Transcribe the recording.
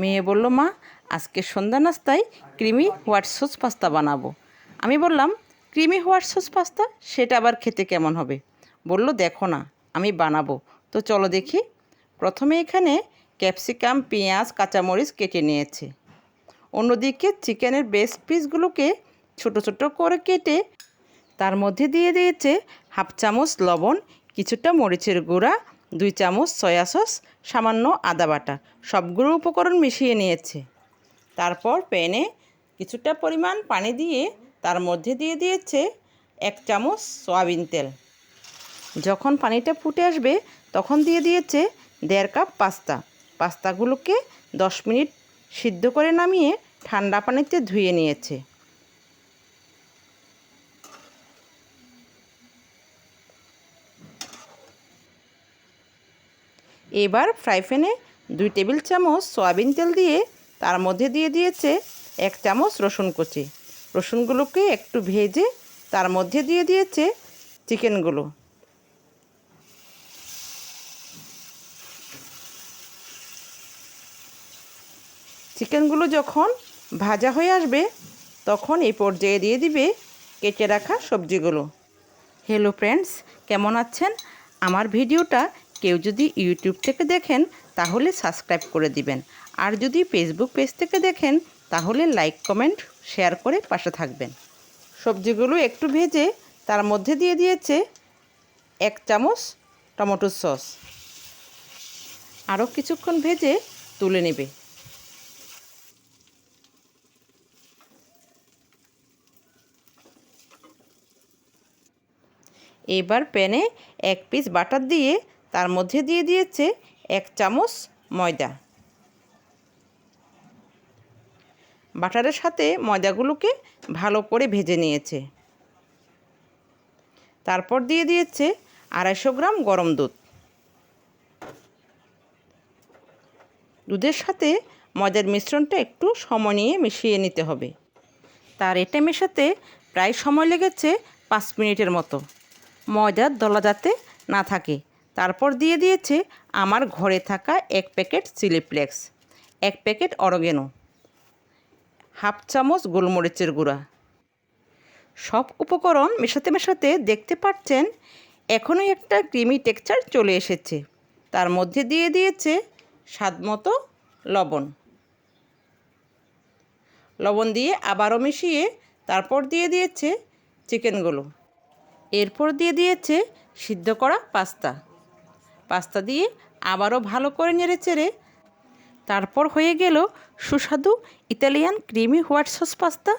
মেয়ে বলল, মা, আজকে সন্ধ্যা নাস্তায় ক্রিমি হোয়াইট সস পাস্তা বানাবো। আমি বললাম, ক্রিমি হোয়াইট সস পাস্তা? সেটা আবার খেতে কেমন হবে? বলল, দেখো না, আমি বানাবো। তো চলো দেখি। প্রথমে এখানে ক্যাপসিকাম, পেঁয়াজ, কাঁচামরিচ কেটে নিয়েছে। অন্যদিকে চিকেনের বেস্ট পিসগুলোকে ছোট ছোট করে কেটে তার মধ্যে দিয়ে দিয়েছে হাফ চামচ লবণ, কিছুটা মরিচের গুঁড়া দুই চামচ সয়া সস, সামান্য আদা বাটা, সবগুলো উপকরণ মিশিয়ে নিয়েছে। তারপর প্যানে কিছুটা পরিমাণ পানি দিয়ে তার মধ্যে দিয়ে দিয়েছে এক চামচ সয়াবিন তেল। যখন পানিটা ফুটে আসবে, তখন দিয়ে দিয়েছে দেড় কাপ পাস্তা। পাস্তাগুলোকে দশ মিনিট সিদ্ধ করে নামিয়ে ঠান্ডা পানিতে ধুয়ে নিয়েছে। এবার ফ্রাই প্যানে দুই টেবিল চামচ সয়াবিন তেল দিয়ে তার মধ্যে দিয়ে দিয়েছে এক চামচ রসুন কুচি। রসুনগুলোকে একটু ভেজে তার মধ্যে দিয়ে দিয়েছে চিকেনগুলো চিকেনগুলো যখন ভাজা হয়ে আসবে, তখন এই পর্যায়ে দিয়ে দিবে কেটে রাখা সবজিগুলো। হ্যালো ফ্রেন্ডস কেমন আছেন? আমার ভিডিওটা কেউ যদি ইউটিউব থেকে দেখেন, তাহলে সাবস্ক্রাইব করে দিবেন। আর যদি ফেসবুক পেজ থেকে দেখেন, তাহলে লাইক, কমেন্ট, শেয়ার করে পাশে থাকবেন। সবজিগুলো একটু ভেজে তার মধ্যে দিয়ে দিয়েছে এক চামচ টমেটো সস। আরও কিছুক্ষণ ভেজে তুলে নেবে। এবার প্যানে এক পিস বাটার দিয়ে তার মধ্যে দিয়ে দিয়েছে এক চামচ ময়দা। বাটারের সাথে ময়দাগুলোকে ভালো করে ভেজে নিয়েছে। তারপর দিয়ে দিয়েছে আড়াইশো গ্রাম গরম দুধ। দুধের সাথে ময়দার মিশ্রণটা একটু সময় নিয়ে মিশিয়ে নিতে হবে। তার এটা মেশাতে প্রায় সময় লেগেছে পাঁচ মিনিটের মতো। ময়দার দলা যাতে না থাকে। তারপর দিয়ে দিয়েছে আমার ঘরে থাকা এক প্যাকেট চিলি ফ্লেক্স, এক প্যাকেট অরগেনো, হাফ চামচ গোলমরিচের গুঁড়া। সব উপকরণ মেশাতে মেশাতে দেখতে পাচ্ছেন এখনই একটা ক্রিমি টেক্সচার চলে এসেছে। তার মধ্যে দিয়ে দিয়েছে স্বাদ মতো লবণ। লবণ দিয়ে আবারও মিশিয়ে তারপর দিয়ে দিয়েছে চিকেনগুলো। এরপর দিয়ে দিয়েছে সিদ্ধ করা পাস্তা। পাস্তা দিয়ে আবারও ভালো করে নেড়ে চেড়ে তারপর হয়ে গেল সুস্বাদু Italian creamy white sauce pasta.